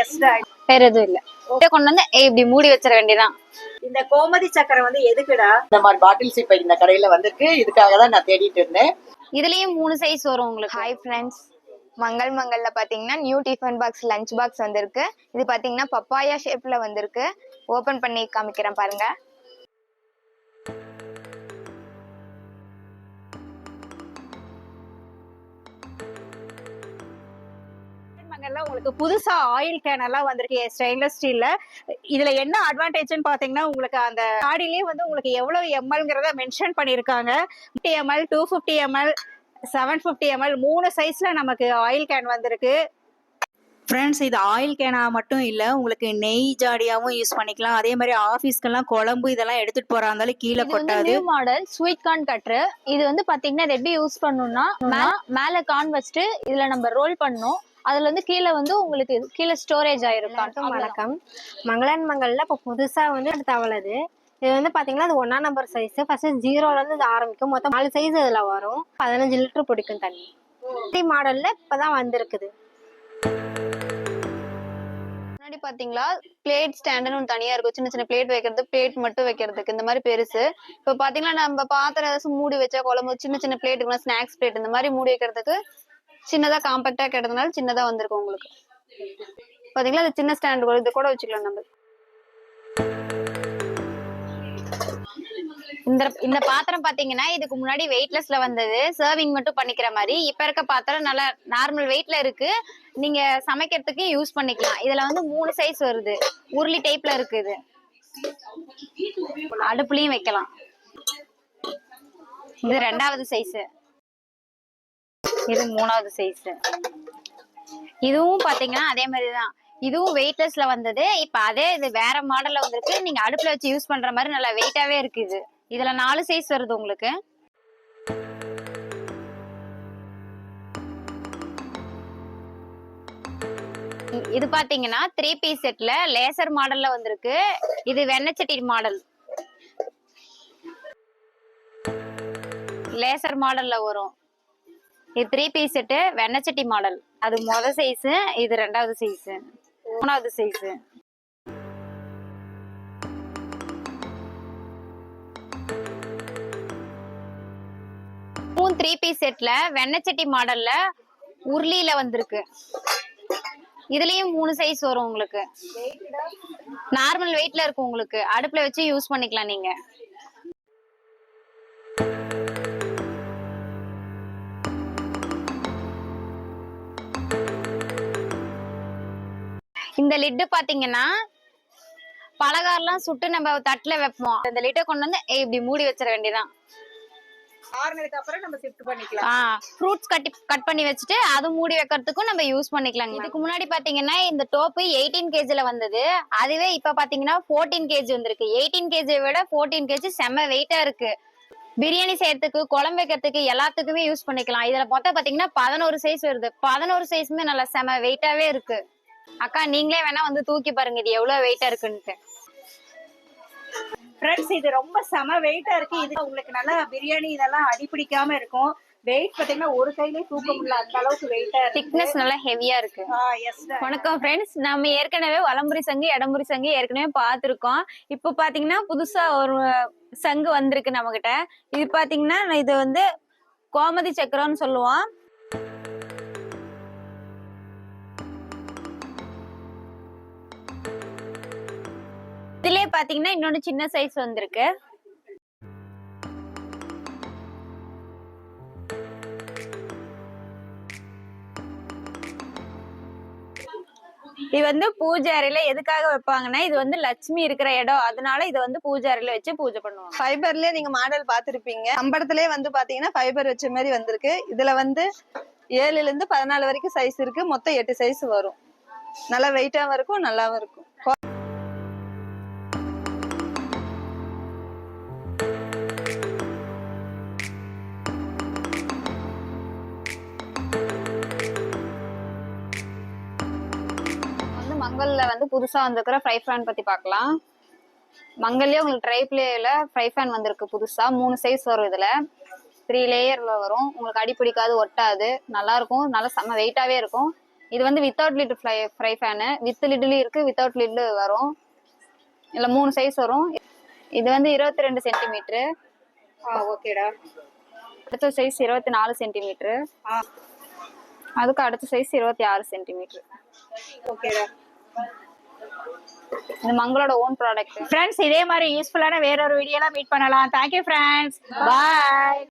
S வேற எதுவும் இல்ல. இதை கொண்டு வந்து இப்படி மூடி வச்சிட வேண்டியதான் இந்த கோமதி சக்கரை வந்து எதுக்குடா? இந்த மாதிரி பாட்டில்ஸ் இப்ப இந்த கடையில வந்திருக்கு. இதுக்காக தான் நான் தேடிட்டு இருந்தேன். இதுலயும் மூணு சைஸ் வரும் உங்களுக்கு. ஹாய் ஃப்ரெண்ட்ஸ் மங்கள் மங்கல்ல பாத்தீங்கன்னா new tiffin box lunch box வந்திருக்கு. இது பாத்தீங்கன்னா பப்பாயா ஷேப்ல வந்திருக்கு. ஓபன் பண்ணி காமிக்கிறேன் பாருங்க. மங்கல்ல உங்களுக்கு புதுசா ஆயில் கேன் எல்லாம் வந்திருக்கு ஸ்டெயின்லெஸ் ஸ்டீல்ல இதுல என்ன அட்வான்டேஜ்னு பாத்தீங்கன்னா உங்களுக்கு அந்த காடிலேயே வந்து உங்களுக்கு எவ்வளவு எம்எல்ங்கிறத மென்ஷன் பண்ணிருக்காங்க fifty ML two fifty ML seven fifty ML மூணு சைஸ்ல நமக்கு ஆயில் கேன் வந்திருக்கு. ஃப்ரெண்ட்ஸ் இது ஆயில் கேனா மட்டும் இல்லை உங்களுக்கு நெய் ஜாடியாவும் யூஸ் பண்ணிக்கலாம். அதே மாதிரி ஆஃபீஸ்க்கெல்லாம் குழம்பு இதெல்லாம் எடுத்துட்டு போறா இருந்தாலும் கீழே கொட்டாது. மாடல் ஸ்வீட் கார்ன் கட்ரு இது வந்து பாத்தீங்கன்னா இது எப்படி யூஸ் பண்ணணும்னா மேல கார்ன் வச்சுட்டு இதுல நம்ம ரோல் பண்ணணும். அதுல வந்து கீழே வந்து உங்களுக்கு கீழே ஸ்டோரேஜ் ஆயிருக்கும். வணக்கம். மங்களன் மங்கல்ல இப்போ புதுசாக வந்து அவ்வளவு இது வந்து பாத்தீங்கன்னா அது ஒன்னா நம்பர் சைஸ் ஃபர்ஸ்ட் ஜீரோல இருந்து இது ஆரம்பிக்கும். மொத்தம் நாலு சைஸ் இதுல வரும். பதினஞ்சு லிட்டர் பிடிக்கும் தண்ணி. இந்த மாடல்ல இப்பதான் வந்திருக்குது. முன்னாடி பாத்தீங்களா? பிளேட் ஸ்டாண்டுன்னு ஒன்று தனியா இருக்கும். சின்ன சின்ன பிளேட் வைக்கிறது பிளேட் மட்டும் வைக்கிறதுக்கு. இந்த மாதிரி பெருசு. இப்போ பாத்தீங்கன்னா நம்ம பாத்திரம் ஏதாச்சும் மூடி வச்சா குழம்பு சின்ன சின்ன பிளேட் இருக்கலாம் ஸ்நாக்ஸ் பிளேட் இந்த மாதிரி மூடி வைக்கிறதுக்கு சின்னதா காம்பேக்டா கிடைக்கிறதுனால சின்னதா வந்திருக்கும் உங்களுக்கு. பாத்தீங்களா? அது சின்ன ஸ்டாண்ட் கூட இது கூட வச்சுக்கலாம் நம்ம. இந்த இந்த பாத்திரம் பாத்தீங்கன்னா இதுக்கு முன்னாடி வெயிட்லெஸ்ல வந்தது. சர்விங் மட்டும் பண்ணிக்கிற மாதிரி. இப்ப இருக்க பாத்திரம் நல்லா நார்மல் வெயிட்ல இருக்கு. நீங்க சமைக்கிறதுக்கு யூஸ் பண்ணிக்கலாம். இதுல வந்து மூணு சைஸ் வருது. உருளி டைப்ல இருக்குது அடுப்புலயும் வைக்கலாம். இது ரெண்டாவது சைஸ் இது மூணாவது சைஸ் இதுவும் பாத்தீங்கன்னா அதே மாதிரி தான் இதுவும் வெயிட்லெஸ்ல வந்தது. இப்ப அதே இது வேற மாடல்ல வந்திருக்கு. நீங்க அடுப்புல வச்சு யூஸ் பண்ற மாதிரி நல்லா வெயிட்டாவே இருக்கு இது. இதுல நாலு சைஸ் வருது உங்களுக்கு. இது பாத்தீங்கன்னா த்ரீ பீஸ் செட்ல லேசர் மாடல்ல வந்திருக்கு. இது வெண்ணச்சட்டி மாடல் லேசர் மாடல்ல வரும். இது த்ரீ பீஸ் செட்டு வெண்ணச்சட்டி மாடல் அது முத சைஸ் இது ரெண்டாவது சைஸ் மூணாவது சைஸ் மூணு த்ரீ பீஸ் செட்ல வெண்ணச்சட்டி மாடல்ல உருளியில வந்திருக்கு. இதுலயும் மூணு சைஸ் வரும் உங்களுக்கு. நார்மல் வெயிட்ல இருக்கும் உங்களுக்கு. அடுப்புல வச்சு யூஸ் பண்ணிக்கலாம் நீங்க. இந்த லிட்டு பாத்தீங்கன்னா பலகாரம்லாம் சுட்டு நம்ம தட்டுல வைப்போம். இந்த லிட்டை கொண்டு வந்து இப்படி மூடி வச்சிட வேண்டியதான் ஃப்ரூட்ஸ் கட்டி கட் பண்ணி வச்சுட்டு அது மூடி வைக்கிறதுக்கும் நம்ம யூஸ் பண்ணிக்கலாங்க. இதுக்கு முன்னாடி பாத்தீங்கன்னா இந்த டோப்பு எயிட்டீன் கேஜில வந்தது. அதுவே இப்ப பாத்தீங்கன்னா ஃபோர்டீன் கேஜி வந்திருக்கு. எயிட்டீன் கேஜியை விட ஃபோர்டீன் கேஜி செம்ம வெயிட்டா இருக்கு. பிரியாணி செய்யறதுக்கு குழம்பு வைக்கிறதுக்கு எல்லாத்துக்குமே யூஸ் பண்ணிக்கலாம். இதுல மொத்தம் பாத்தீங்கன்னா பதினோரு சைஸ் வருது. பதினோரு சைஸுமே நல்லா செம வெயிட்டாவே இருக்கு. அக்கா நீங்களே வேணா வந்து தூக்கி பாருங்க இது எவ்வளவு வெயிட்டா இருக்குன்ட்டு. ஃப்ரெண்ட்ஸ் இது ரொம்ப செம வெயிட்டா இருக்கு. இது உங்களுக்கு நல்லா பிரியாணி இதெல்லாம் அடி பிடிக்காம இருக்கும். வெயிட் பாத்தீங்கன்னா ஒரு கையிலே தூக்க முடியல. அந்த அளவுக்கு வெயிட்டா இருக்கு. திக்னஸ் நல்லா ஹெவியா இருக்கு. வணக்கம் ஃப்ரெண்ட்ஸ் நம்ம ஏற்கனவே வலம்புரி சங்கு இடம்புரி சங்கு ஏற்கனவே பார்த்துருக்கோம். இப்போ பாத்தீங்கன்னா புதுசா ஒரு சங்கு வந்திருக்கு நம்ம கிட்ட இது பாத்தீங்கன்னா இது வந்து கோமதி சக்கரம்னு சொல்லுவோம். இதுலயே பாத்தீங்கன்னா இன்னொன்னு சின்ன சைஸ் வந்திருக்கு. இது வந்து பூஜை அறையில எதுக்காக வைப்பாங்கன்னா இது வந்து லட்சுமி இருக்கிற இடம். அதனால இதை வந்து பூஜை அறையில வச்சு பூஜை பண்ணுவாங்க. ஃபைபர்லயே நீங்க மாடல் பாத்திருப்பீங்க அம்படத்திலே வந்து பாத்தீங்கன்னா ஃபைபர் வச்ச மாதிரி வந்திருக்கு. இதுல வந்து ஏழுல இருந்து பதினாலு வரைக்கும் சைஸ் இருக்கு. மொத்தம் எட்டு சைஸ் வரும். நல்லா வெயிட்டாவும் இருக்கும் நல்லாவும் இருக்கும். மங்கல்ல வந்து புதுசா வந்திருக்கிற ஃப்ரை ஃபேன் பத்தி பார்க்கலாம். மங்கல்லே உங்களுக்கு ட்ரை பிளேல ஃப்ரை ஃபேன் வந்திருக்கு புதுசா. மூணு சைஸ் வரும் இதுல. த்ரீ லேயர்ல வரும். உங்களுக்கு அடி பிடிக்காது ஒட்டாது. நல்லா இருக்கும். நல்லா செம்ம வெயிட்டாவே இருக்கும். இது வந்து without lid fry fry pan with லிட்லயும் இருக்கு வித்தவுட் லிட் வரும். இல்ல மூணு சைஸ் வரும். இது வந்து இருபத்தி ரெண்டு சென்டிமீட்டரு ஆ ஓகேடா அடுத்த சைஸ் இருபத்தி நாலு சென்டிமீட்டரு ஆ. அதுக்கு அடுத்த சைஸ் இருபத்தி ஆறு சென்டிமீட்டர் ஓகேடா இது மங்களோட ஓன் ப்ராடக்ட் ஃப்ரெண்ட்ஸ் இதே மாதிரி யூஸ்ஃபுல்லான வேற ஒரு வீடியோலாம் மீட் பண்ணலாம். Thank you friends bye